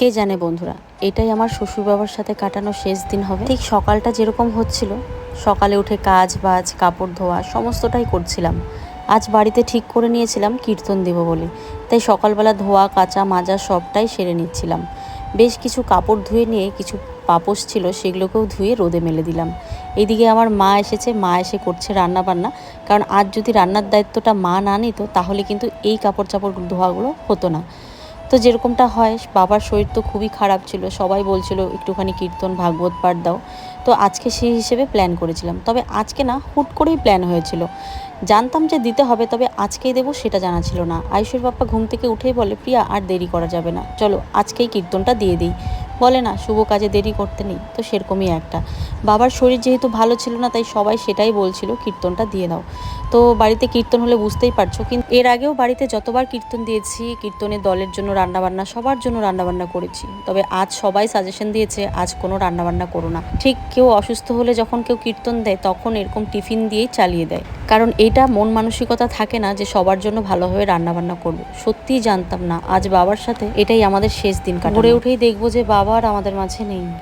কে জানে বন্ধুরা, এটাই আমার শ্বশুর বাবার সাথে কাটানো শেষ দিন হবে। ঠিক সকালটা যেরকম হচ্ছিল, সকালে উঠে কাজ বাজ, কাপড় ধোয়া, সমস্তটাই করছিলাম। আজ বাড়িতে ঠিক করে নিয়েছিলাম কীর্তন দেব বলে। তাই সকালবেলা ধোয়া, কাঁচা, মাজা সবটাই সেরে নিচ্ছিলাম। বেশ কিছু কাপড় ধুয়ে নিয়ে কিছু পাপোশ ছিল, সেগুলোকেও ধুয়ে রোদে মেলে দিলাম। এদিকে আমার মা এসেছে, মা এসে করছে রান্না বান্না কারণ আজ যদি রান্নার দায়িত্বটা মা না নিত, তাহলে কিন্তু এই কাপড় চাপড় ধোয়াগুলো হতো না। তো যেরকমটা হয়, বাবার শরীর তো খুবই খারাপ ছিল, সবাই বলছিল একটুখানি কীর্তন, ভাগবত পাঠ দাও। তো আজকে সেই হিসেবে প্ল্যান করেছিলাম। তবে আজকে না, হুট করেই প্ল্যান হয়েছিল। জানতাম যে দিতে হবে, তবে আজকেই দেবো সেটা জানা ছিল না। আয়ুষের বাপ্পা ঘুম থেকে উঠেই বলে, প্রিয়া, আর দেরি করা যাবে না। চলো আজকেই কীর্তনটা দিয়ে দিই। বলে না, শুভ কাজে দেরি করতে নেই। তো সেরকমই একটা। বাবার শরীর যেহেতু ভালো ছিল না, তাই সবাই সেটাই বলছিল, কীর্তনটা দিয়ে দাও। তো বাড়িতে কীর্তন হলে বুঝতেই পারছ, কিন্তু এর আগেও বাড়িতে যতবার কীর্তন দিয়েছি কীর্তনের দলের জন্য রান্নাবান্না, সবার জন্য রান্নাবান্না করেছি। তবে আজ সবাই সাজেশন দিয়েছে, আজ কোনো রান্নাবান্না করো না। ঠিক কেউ অসুস্থ হলে যখন কেউ কীর্তন দেয়, তখন এরকম টিফিন দিয়েই চালিয়ে দেয়। কারণ এটা মন মানসিকতা থাকে না যে সবার জন্য ভালোভাবে রান্নাবান্না করব। সত্যিই জানতাম না, আজ বাবার সাথে এটাই আমাদের শেষ দিন কাটা উঠেই দেখব যে বাবা আর আমাদের মাঝে নেই।